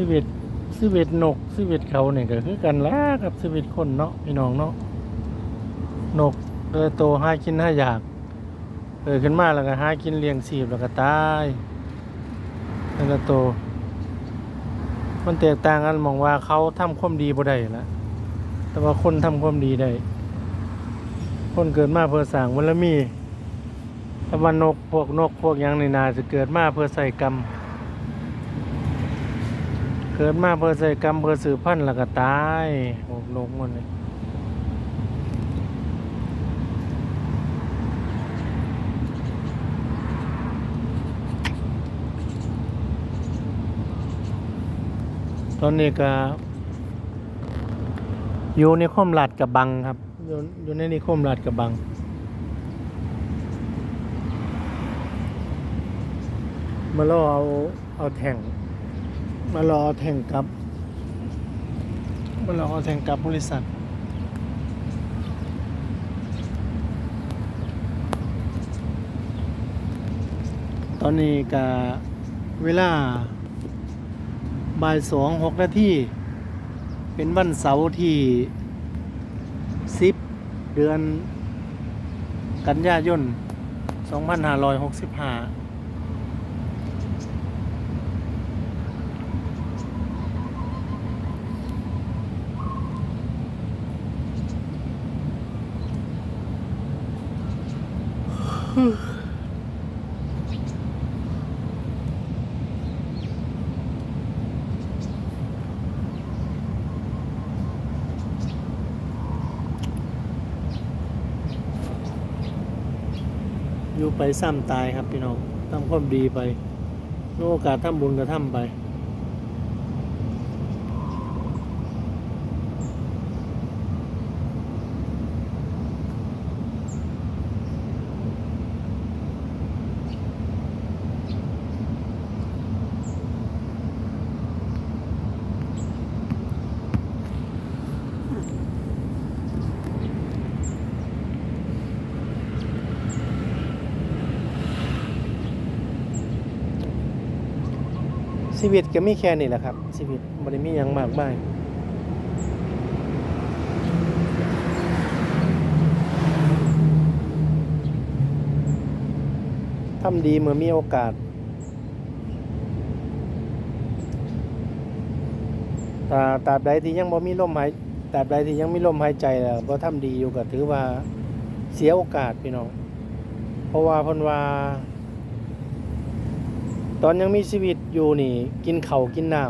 ชีวิตชีวิตนกชีวิตเขาเนี่ยก็คือกันละกับชีวิตคนเนาะพี่น้องเนาะนกเออโตหากินหาอยากเออขึ้นมาแล้วก็หากินเลี้ยงชีพแล้วก็ตายแล้วก็โต มันแตกต่างกันมองว่าเขาทำความดีบ่ได้ละแต่ว่าคนทำความดีได้คนเกิดมาเพื่อสร้างบารมีแต่ว่านกพวกนกพวกยังในนาจะเกิดมาเพื่อใส่กรรม เกิดมาเพื่อใส่กรรมเพื่อสืบพันธุ์แล้วก็ตายโอ้นกมันเลยตอนนี้ก็อยู่ในคมลาดกระบังครับ อยู่อยู่ในนิคมลาดกระบัง มารอเอาเอาแท่ง มารอแท่งกลับมารอเอาแท่งกลับบริษัทตอนนี้กะเวลาบ่ายสองหกนาทีเป็นวันเสาร์ที่สิบเดือนกันยายนส อยู่ไปซ้ำตายครับพี่น้องทำความดีไปมีโอกาสทำบุญก็ทำไป ชีวิตก็มีแค่นี้แหละครับชีวิตบ่ได้มีหยังมากมายทำดีเมื่อมีโอกาสตราตาบใดที่ยังบ่มีลมหาย ตราบใดที่ยังไมีลมหายใจแล้วบ่ทำดีอยู่ก็ถือว่าเสียโอกาสพี่น้อง เพราะว่าเพิ่นว่า ตอนยังมีชีวิตอยู่นี่ กินเขากินน้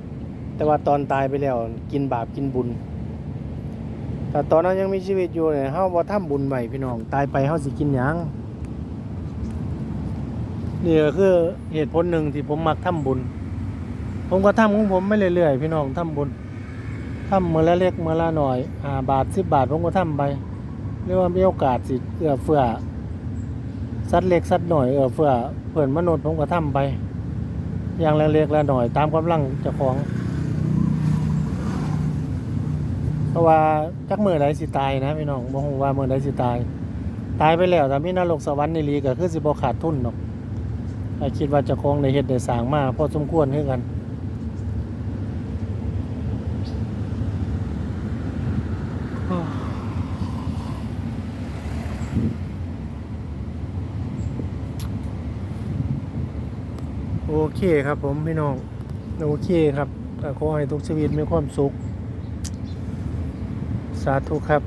ำแต่ว่าตอนตายไปแล้ว กินบาปกินบุญแต่ตอนนั้นยังมีชีวิตอยู่เนี่ยเฮาบ่ทำบุญไว้พี่น้อง ตายไปเฮาสิกินหยังนี่ก็คือเหตุผลหนึ่งที่ผมมักทำบุญ ผมก็ทำของผมไม่เรื่อยๆพี่น้องทำบุญ ทำมื้อละเล็กมื้อละน้อยห้าบาท10บบาทผมก็ทำไปเรียกว่ามีโอกาสสิเอื้อเฟื้อสัตว์เล็กสัตว์หน่อยเออเพื่อเพื่อนมนุษย์ผมก็ทำไป อย่างเล็กละหน่อยตามกำลังเจ้าของ เพราะว่าจักมือใดสิตายนะพี่น้องบ่ฮู้ว่ามือใดสิตาย ตายไปแล้วถ้ามีนรกสวรรค์ในี่ลีก็คือสิบ่ขาดทุนดอกคิดว่าเจ้าของได้เฮ็ดได้สร้างมาพอสมควรคือกัน โอเคครับผมพี่น้อง โอเคครับขอให้ทุกชีวิตมีความสุข สาธุครับ